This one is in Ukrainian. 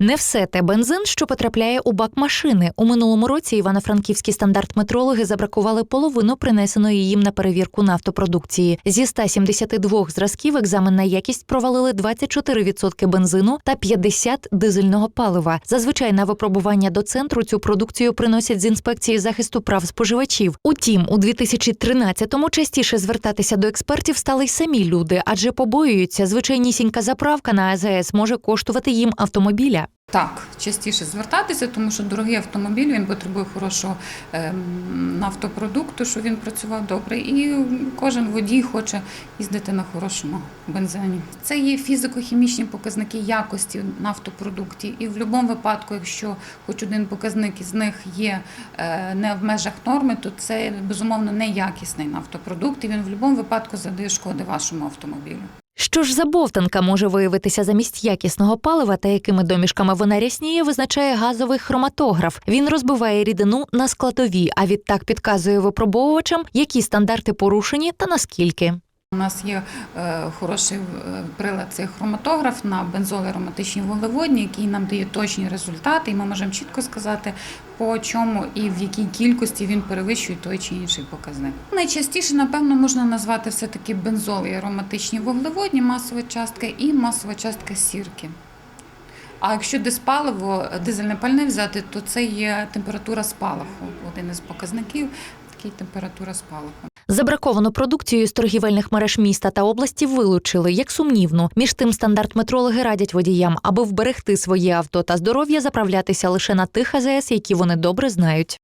Не все те бензин, що потрапляє у бак машини. У минулому році івано-франківські стандарт-метрологи забракували половину принесеної їм на перевірку нафтопродукції. Зі 172 зразків екзамен на якість провалили 24% бензину та 50 дизельного палива. Зазвичай на випробування до центру цю продукцію приносять з інспекції захисту прав споживачів. Утім, у 2013-му частіше звертатися до експертів стали й самі люди, адже побоюються, звичайнісінька заправка на АЗС може коштувати їм автомобіля. Так, частіше звертатися, тому що дорогий автомобіль він потребує хорошого ем, нафтопродукту, щоб він працював добре. І кожен водій хоче їздити на хорошому бензині. Це є фізико-хімічні показники якості нафтопродуктів. І в будь-якому випадку, якщо хоч один показник із них є е, не в межах норми, то це безумовно неякісний нафтопродукт, і він в будь-якому випадку завдає шкоди вашому автомобілю. Що ж за бовтанка може виявитися замість якісного палива та якими домішками вона рясніє, визначає газовий хроматограф. Він розбиває рідину на складові, а відтак підказує випробовувачам, які стандарти порушені та наскільки. У нас є е, хороший е, прилад, це хроматограф на бензолеароматичні вуглеводні, який нам дає точні результати, і ми можемо чітко сказати, по чому і в якій кількості він перевищує той чи інший показник. Найчастіше, напевно, можна назвати все-таки бензол і ароматичні вуглеводні, масова частка і масова частка сірки. А якщо диспаливо, дизельне пальне взяти, то це є температура спалаху. Один із показників такий температура спалаху. Забраковану продукцію з торгівельних мереж міста та області вилучили як сумнівну. Між тим стандарт-метрологи радять водіям, аби вберегти своє авто та здоров'я, заправлятися лише на тих АЗС, які вони добре знають.